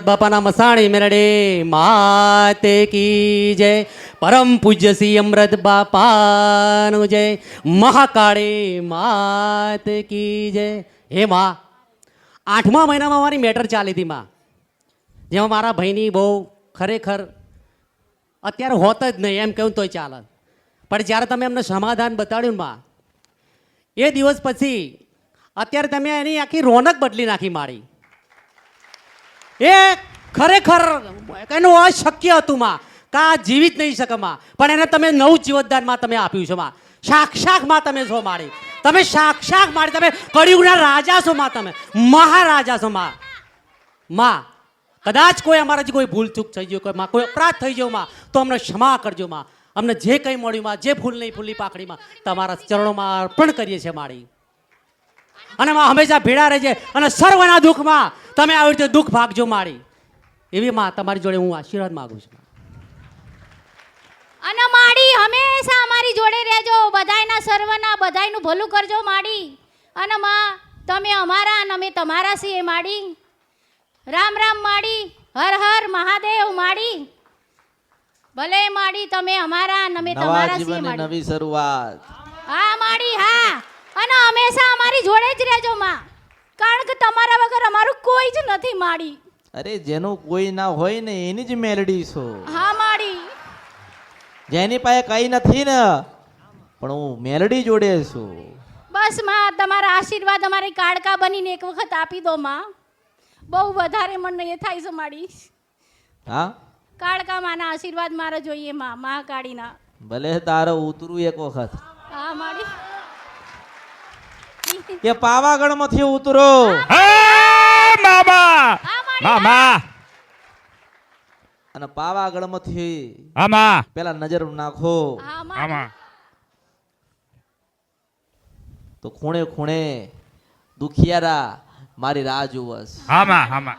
અમૃત બાપાના મસાણી મેરડે, માતે કી જય. પરમ પૂજ્ય શ્રી અમૃત બાપાનું જય. મહાકાળી માત કી જય. હે મા, આઠમા મહિનામાં મારી મેટર ચાલી હતી માં. જેમાં મારા ભાઈની બહુ ખરેખર અત્યારે હોત જ નહીં, એમ કહું તોય ચાલે. પણ જ્યારે તમે એમને સમાધાન બતાડ્યું માં, એ દિવસ પછી અત્યારે તમે એની આખી રોનક બદલી નાખી મારી. એ ખરેખર એનું અશક્ય હતું માં, કા જીવિત નહીં શકે માં. પણ એને તમે નવું જીવતદાનમાં તમે આપ્યું છે માં. સાક્ષાતમાં તમે છો મારી. તમે સાક્ષાત મારી. તમે કળિયુગના રાજા છો માં તમે. મહારાજા છો માં. માં, કદાચ કોઈ અમારાથી કોઈ ભૂલ ચૂક થઈ ગયો, કોઈ માં કોઈ અપરાધ થઈ ગયો માં, તો અમને ક્ષમા કરજો માં. અમને જે કંઈ મળ્યું માં, જે ભૂલ નહીં ભૂલી પાકડીમાં તમારા ચરણોમાં અર્પણ કરીએ છીએ મારી. અને માં હંમેશા ભેળા રહેજે અને સર્વના દુઃખમાં તમે આવી રીતે દુઃખ ભાગજો મારી. એવી માં તમારી જોડે હું આશીર્વાદ માગું છું. અને માડી હંમેશા અમારી જોડે રહેજો. બધાયના સર્વના બધાયનું ભલું કરજો માડી. અને માં તમે અમારા અને અમે તમારા છીએ માડી. રામ રામ માડી. હર હર મહાદેવ માડી. ભલે માડી તમે અમારા અને અમે તમારા છીએ માડી. નવી શરૂઆત. હા માડી હા. અને હંમેશા અમારી જોડે જ રહેજો માં. કારણ કે તમારા વગર અમારું કોઈ જ નથી માડી. અરે જેનું કોઈ ના હોય ને એની જ મેલડી છો. હા માડી. જેની પાસે કઈ નથી ને પણ હું મેલડી જોડે છું. બસમાં તમારા આશીર્વાદ અમારી કાળકા બનીને એક વખત આપી દો માં. બહુ વધારે મને એ થાય છે માડી. હા? કાળકા માના આશીર્વાદ મારે જોઈએ માં મહાકાળીના. ભલે તારો ઉતરું એક વખત. હા માડી. કે પાવાગઢમાંથી ઉતરો મામા! મામા! અને પાવાગઢમાંથી આમાં! પેલા નજર નાખો. આમાં! તો ખૂણે ખૂણે દુખિયારા મારી રાહ જુવસ. આમાં આમાં!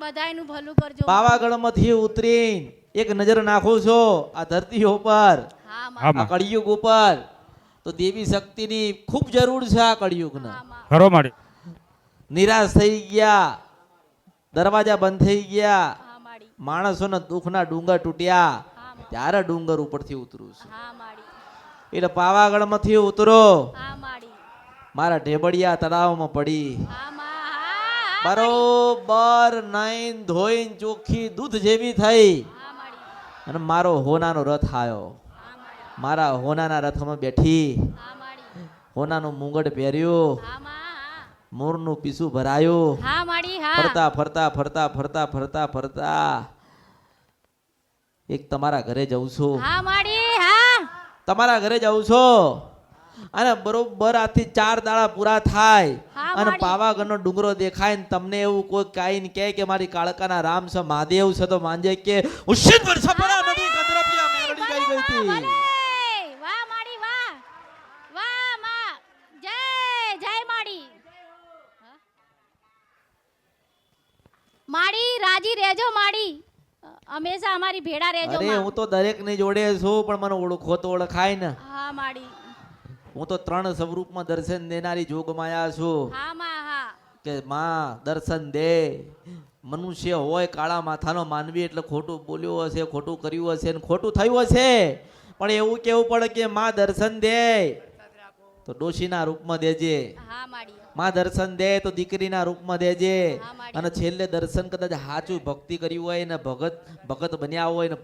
બધાયનું ભલું કરજો. પાવાગઢમાંથી ઉતરીને એક નજર નાખો છો આ ધરતી ઉપર હા આ કળિયુગ ઉપર. તો દેવી શક્તિની ખૂબ જરૂર છે આ કળિયુગના. ખરો માડી નિરાશ થઈ ગયા દરવાજા બંધ થઈ ગયા માણસોના દુઃખના ડુંગર તૂટ્યા ત્યારે ડુંગર ઉપરથી ઉતરું છું. હા માડી એટલે પાવાગઢમાંથી ઉતરો. મારા ઢેબડિયા તળાવમાં પડી. હા માં હા બરોબર નાઈન ધોઈન ચોખ્ખી દૂધ જેવી થઈ. અને મારો હોનાનો રથ આવ્યો મારા હોનાના રથમાં બેઠી. હોનાનું મુંગટ પહેર્યું. મોરનું પીસું ભરાયું. ફરતા ફરતા ફરતા ફરતા ફરતા ફરતા. એક તમારા ઘરે જઉં છું. તમારા ઘરે જઉં છું. અને બરોબર આથી ચાર દાડા પૂરા થાય. અને. પાવાગઢનો ડુંગરો દેખાય ને તમને એવું કોઈ કાઈ કહે કે મારી કાળકાના રામ છે મહાદેવ છે તો માંજે કે ઉશિત વર્ષા પરા નદી કંદરપિયા મેલડી ગઈ ગઈ હતી ભલે! વાહ માડી વાહ વાહમાં જય જય માડી હા? માડી રાજી રહેજો માડી. હંમેશા અમારી ભેડા રહેજો અરે હું તો દરેકની જોડે છું પણ મને ઓળખો તો ઓળખાય ને. હા માડી. હું તો ત્રણ સ્વરૂપમાં દર્શન દેનારી જોગમાયા છું. હા માં હા. કે માં દર્શન દે. મનુષ્ય હોય કાળા માથાનો માનવી એટલે ખોટું બોલ્યું હશે ખોટું કર્યું હશે ને ખોટું થયું હશે. પણ એવું કેવું પડે કે માં દર્શન દે. તો ડોશીના રૂપમાં દેજે. હા માડી. માં દર્શન દે તો દીકરીના રૂપમાં દેજે. અને છેલ્લે દર્શન કદાચ સાચું ભક્તિ કર્યું હોય ને ભગત ભગત બન્યા હોય ને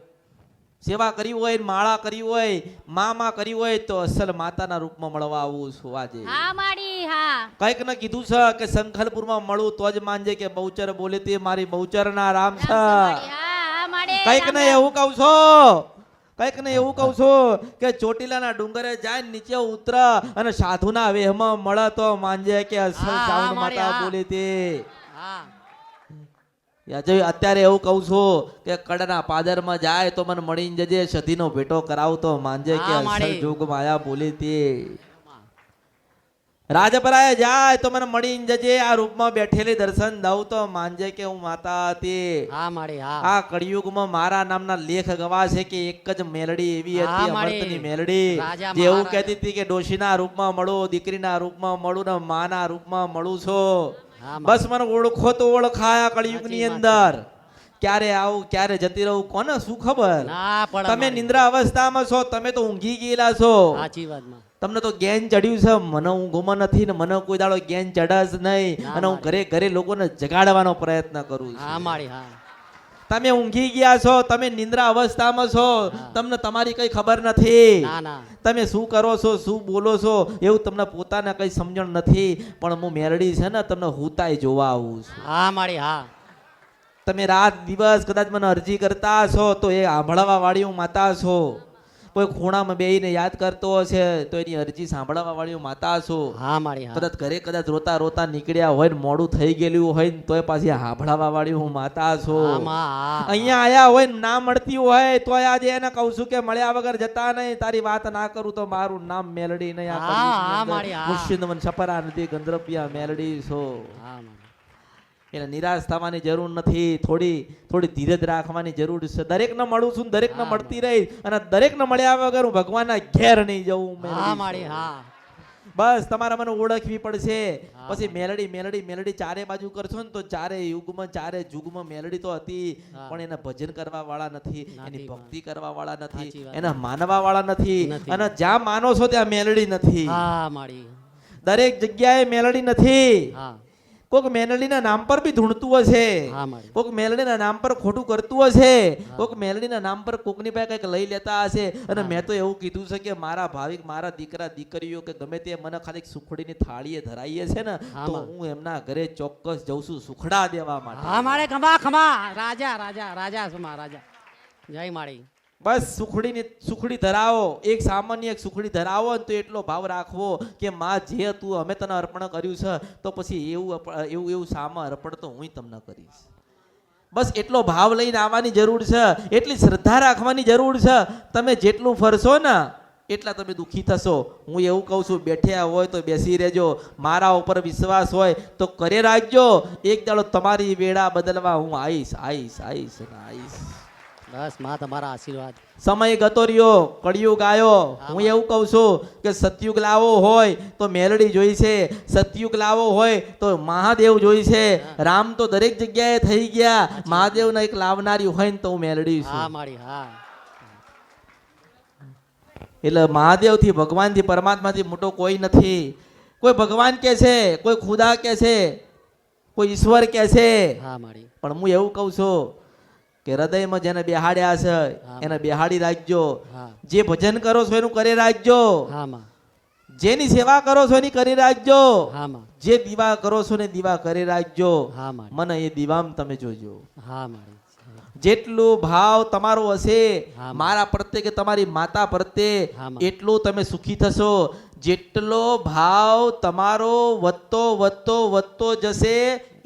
સેવા કરી હોય માળા કરી હોય મામા કરી હોય તો અસલ માતાના રૂપમાં મળવા આવું છું આજે. હા માડી હા. કંઈક ને કીધું છે કે સંખલપુરમાં મળું તો જ માનજે કે બહુચર બોલે તે મારી બહુચર ના રામ છે કંઈક ને. એવું કહું છો? કંઈક ને એવું કહું છું કે ચોટીલાના ડુંગરે જાય નીચે ઉતર અને સાધુના વેહમાં મળે તો માનજે કે અસલ માતા બોલી બોલે તે હા. આજે અત્યારે એવું કહું છું કે કડના પાદરમાં જાય તો મને મળીને જજે સધીનો ભેટો કરાવતો માનજે કે અસલ જોગ માયા બોલી તે રાજપરાએ જાય તો મને મળી જજે. આ રૂપમાં બેઠેલી દર્શન દઉં તો માનજે કે હું માતા હતી હા માળી હા. આ કળિયુગમાં મારા નામના લેખ ગવાશે કે એક જ મેલડી એવી હતી માળી. અમૃતની મેલડી. રાજા જે એવું કહેતી હતી કે ડોશીના રૂપમાં મળું દીકરીના રૂપમાં મળું ને માના રૂપમાં મળું છું. બસ મને ઓળખો તો ઓળખાયા કળિયુગની સાચી અંદર. ક્યારે આવું ક્યારે જતી રહું કોને શું ખબર? તમે. નિંદ્રા અવસ્થામાં છો તમે તો ઊંઘી ગયેલા છો. સાચી વાતમાં. તમને તો ગેન ચડ્યું છે. મને ઊંઘમાં નથી ને મને કોઈ દાડો ગેન ચડે જ નહીં અને હું ઘરે ઘરે લોકોને જગાડવાનો પ્રયત્ન કરું છું. હા માળી હા. તમે ઊંઘી ગયા છો. તમે નિંદ્રા અવસ્થામાં છો. તમને તમારી કઈ ખબર નથી. તમે શું કરો છો શું બોલો છો એવું તમને પોતાને કઈ સમજણ નથી. પણ હું મેરડી છે ને તમને હુતાય જોવા આવું છું. હા મારી હા. તમે રાત દિવસ કદાચ મને અરજી કરતા છો તો એ આંભળવા વાળી હું માતા છો કોઈ ખૂણામાં બેહીને યાદ કરતો હશે તો એની અરજી સાંભળવા વાળી માતા છો હા મારી તરત ઘરે કદાચ રોતા રોતા નીકળ્યા હોય ને મોડું થઈ ગયેલું હોય ને તોય પાછી સાંભળવા વાળી હું માતા છો અહીંયા આયા હોય ને ના મળતી હોય તો આજે એને કહું છું કે મળ્યા વગર જતા નહીં તારી વાત ના કરું તો મારું નામ મેલડી નહીં. આ હા, કળયુગની હા, અંદર મારી, સપરા નદી ગંધર્પિયા મેલડી છો. હા એટલે નિરાશ થવાની જરૂર નથી. થોડી થોડી ધીરજ રાખવાની જરૂર છે. દરેકને મળું છું ને દરેકને મળતી રહી અને દરેકને મળ્યા વગર હું ભગવાનના ઘેર નહીં જવું હા માળી હા. બસ તમારે મને ઓળખવી પડશે. પછી મેલડી મેલડી મેલડી ચારે બાજુ કરશો ને તો ચારે યુગમાં ચારે જુગમાં મેલડી તો હતી. પણ એને ભજન કરવા વાળા નથી એની ભક્તિ કરવા વાળા નથી એને માનવા વાળા નથી. અને જ્યાં માનો છો ત્યાં મેલડી નથી. દરેક જગ્યાએ મેલડી નથી. હા. કોક મેલડીના નામ પર બી ધૂણતું હશે. કોક મેલડીના નામ પર ખોટું કરતું હશે. કોક મેલડીના નામ પર કોકની પાસે કંઈક લઈ લેતા હશે. અને મેં તો એવું કીધું છે કે મારા ભાવિક મારા દીકરા દીકરીઓ કે ગમે તે મને ખાલી સુખડીની થાળીએ ધરાઈએ છે ને તો હું એમના ઘરે ચોક્કસ જઉં છું સુખડા દેવા માટે. હા મારે ખમા ખમા રાજા રાજા રાજા સુમા રાજા જય માળી. બસ સુખડીની સુખડી ધરાવો. એક સામાન્ય એક સુખડી ધરાવો ને તો એટલો ભાવ રાખવો કે માં જે તું અમે તને અર્પણ કર્યું છે, તો પછી એવું એવું એવું સામા અર્પણ તો હું તમને કરીશ. બસ એટલો ભાવ લઈને આવવાની જરૂર છે. એટલી શ્રદ્ધા રાખવાની જરૂર છે. તમે જેટલું ફરશો ને, એટલા તમે દુઃખી થશો. હું એવું કહું છું, બેઠ્યા હોય તો બેસી રહેજો. મારા ઉપર વિશ્વાસ હોય તો કરે રાખજો. એક દાડો તમારી વેળા બદલવા હું આવીશ આવીશ આવીશ અને આવીશ બસમાં તમારા આશીર્વાદ. સમય ગતો રહ્યો કળિયુગ આવ્યો. હું એવું કહું છું કે સતયુગ લાવો હોય તો મેલડી જોઈ છે સતયુગ લાવો હોય તો મહાદેવ જોઈ છે. રામ તો દરેક જગ્યાએ થઈ ગયા મહાદેવને એક લાવનારી હોય ને તો હું મેલડી હા છું માળી હા. એટલે મહાદેવથી ભગવાનથી પરમાત્માથી મોટો કોઈ નથી. કોઈ ભગવાન કે છે કોઈ ખુદા કે છે કોઈ ઈશ્વર કે છે. હા પણ હું એવું કહું છું કે હૃદયમાં જેને બેહાડ્યા છે. એને બેહાડી રાખજો. જે ભજન કરો છો એનું કરી રાખજો. જેની સેવા કરો છો એની કરી રાખજો. જે દીવા કરો છો ને દીવા કરી રાખજો. હા મને એ દીવામાં તમે જોજો. હા માળી જેટલું ભાવ તમારો હશે મારા પ્રત્યે કે તમારી માતા પ્રત્યે એટલું તમે સુખી થશો. જેટલો ભાવ તમારો વધતો વધતો વધતો જશે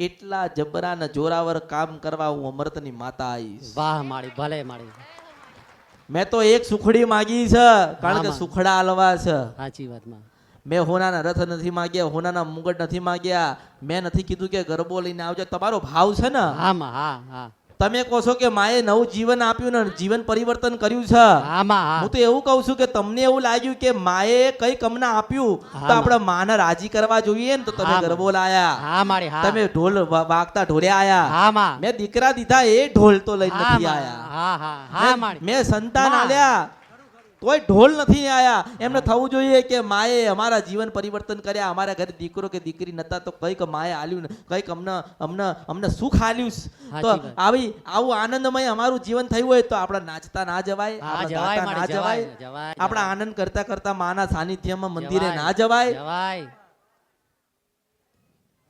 એટલા જબરા ને જોરાવર કામ કરવા હું અમૃતની માતા આવીશ. વાહ માળી ભલે માળી. મેં તો એક સુખડી માગી છે કારણ કે. સુખડા હલવા છે. સાચી વાતમાં મેં. હોનાના રથ નથી માગ્યા હોનાના મુગટ નથી માગ્યા. મેં નથી કીધું કે ગરબો લઈને આવજો. તમારો ભાવ છે ને? હા હા હા. તમે કહો છો કે માએ નવું જીવન આપ્યું ને જીવન પરિવર્તન કર્યું છે? હા. તો એવું કહું છું કે તમને એવું લાગ્યું કે માએ કઈ કમના આપ્યું? તો આપણે માને રાજી કરવા જોઈએ ને તો તમે ગરબો લાયા તમે ઢોલ વાગતા ઢોલ્યા આયા. મેં દીકરા દીધા એ ઢોલ તો લઈને નથી આયા. મેં- સંતાન. આલ્યા. તોય ઢોલ નથી આયા. એમને થવું જોઈએ કે માએ અમારા જીવન પરિવર્તન કર્યા. અમારા ઘરે દીકરો કે દીકરી નતા તો કંઈક માએ આલ્યું કંઈક અમને અમને અમને સુખ આલ્યું તો આવી આવું આનંદમય અમારું જીવન થયું હોય તો આપણે નાચતા ના જવાય ના જવાય. આપણે આનંદ કરતા કરતા માના સાનિધ્યમાં મંદિરે ના જવાય. જવાય.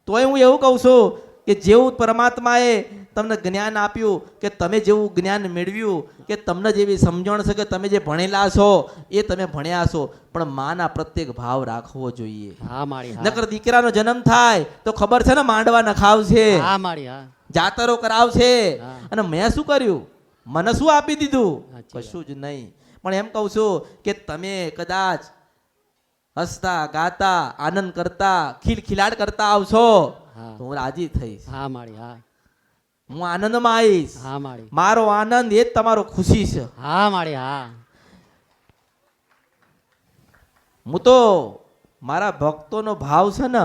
તોય હું એવું કહું છું કે જેવું પરમાત્માએ તમને જ્ઞાન આપ્યું કે તમે જેવું જ્ઞાન મેળવ્યું કે તમને જેવી સમજણ છે કે તમે જે ભણેલા છો એ તમે ભણ્યા છો. પણ માના પ્રત્યેક ભાવ રાખવો જોઈએ. હા નકર દીકરાનો જન્મ થાય તો ખબર છે ને માંડવા હા હા. જાતરો કરાવશે. અને મેં શું કર્યું? મને શું આપી દીધું? કશું જ નહીં. પણ એમ કહું છું કે તમે કદાચ હસતા ગાતા આનંદ કરતા ખિલખિલાટ કરતા આવશો તો હું રાજી થઈશ. હા મારી હા. હું આનંદમાં આવીશ. હા માળી મારો આનંદ એ જ તમારો ખુશી છે. હા માળી હા. હું તો મારા ભક્તોનો ભાવ છે ને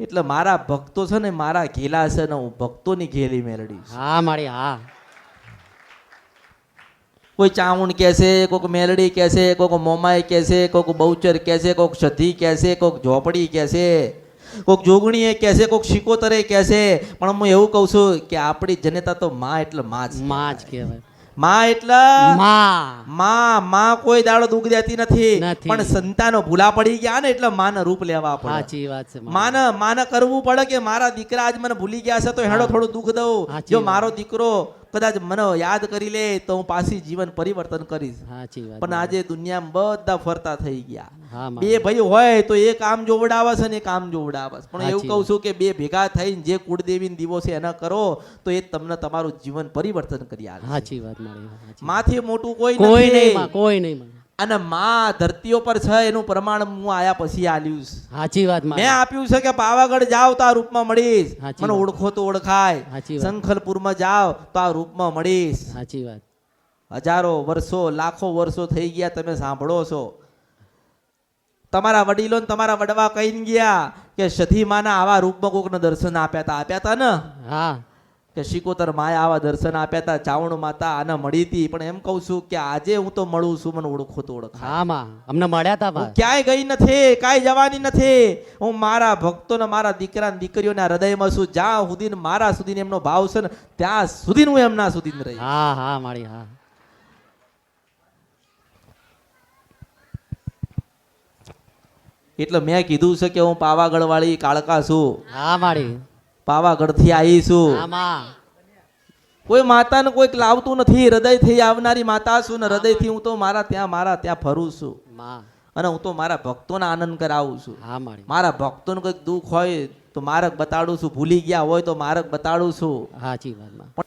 એટલે મારા ભક્તો છે ને મારા ઘેલા છે ને હું ભક્તોની ઘેલી મેલડી હા મારી હા. કોઈ ચામુંડ કહેશે કોઈક મેલડી કહેશે કોઈક મોમાઈ કહેશે કોઈક બહુચર કહેશે કોઈક સધી કહેશે કોઈક ઝોપડી કહેશે કોઈક જોગણીએ કહેશે કોઈક શિકોતરે કહેશે પણ હું એવું કહું છું કે આપણી જનતા તો માં એટલે માં જ માં જ કહેવાય. માં એટલે માં. માં કોઈ દાડો દુઃખ દેતી નથી. પણ સંતાનો ભૂલા પડી ગયા ને એટલે માને રૂપ લેવા પડે. સાચી વાત છે. માને માને કરવું પડે કે મારા દીકરા આજ મને ભૂલી ગયા છે તો હેડો થોડું દુઃખ દઉં. જો મારો દીકરો કદાચ મને યાદ કરી લે તો હું પાછી જીવન પરિવર્તન કરીશ. પણ આજે દુનિયામાં બધા ફરતા થઈ ગયા. બે ભાઈ હોય તો એ કામ જોવડાવે છે ને એ કામ જોવડાવે પણ એવું કહું છું કે બે ભેગા થઈને જે કુળદેવીનો દીવો છે એના કરો તો એ તમને તમારું જીવન પરિવર્તન કરી આવે સાચી વાત મારી મોટું કોઈ કોઈ નહીં કોઈ નહીં અને માં ધરતીઓ પર છે એનું પ્રમાણ હું આયા પછી આલ્યું છે. સાચી વાત મેં આપ્યું છે કે પાવાગઢ જાવ તો આ રૂપમાં મળીશ. મને ઓળખો તો ઓળખાય. સંખલપુરમાં જાવ તો આ રૂપમાં મળીશ. સાચી વાત. હજારો વર્ષો લાખો વર્ષો થઈ ગયા તમે સાંભળો છો. તમારા વડીલો ને તમારા વડવા કહીને ગયા કે સધી માના આવા રૂપમાં કોકને દર્શન આપ્યા હતા આપ્યા હતા ને? હા. કે શિકોતર માયા આવા દર્શન આપ્યા હતા ચાવણ માતા આને મળી હતી. પણ એમ કહું છું કે આજે હું તો મળું છું મને ઓળખો તો ઓળખાય. હા માં. અમને મળ્યા હતા હું ક્યાંય ગઈ નથી કાંઈ જવાની નથી. હું મારા ભક્તોને મારા દીકરા દીકરીઓના હૃદયમાં છું. જ્યાં સુધી મારા સુધી એમનો ભાવ છે ને ત્યાં સુધી હું એમના સુધી રહી હા હા મારી હા. એટલે મેં કીધું છે કે હું પાવાગઢ વાળી કાળકા છું. હા મારી. પાવાગઢથી આવી છું કોઈ માતાને કોઈક લાવતું નથી હૃદયથી આવનારી માતા છું ને હૃદયથી હું તો મારા ત્યાં મારા ત્યાં ફરું છું. અને હું તો મારા ભક્તોને આનંદ કરાવું છું. મારા. ભક્તોને કંઈક દુઃખ હોય તો મારક બતાડું છું. ભૂલી ગયા હોય તો મારક બતાડું છું. સાચી વાત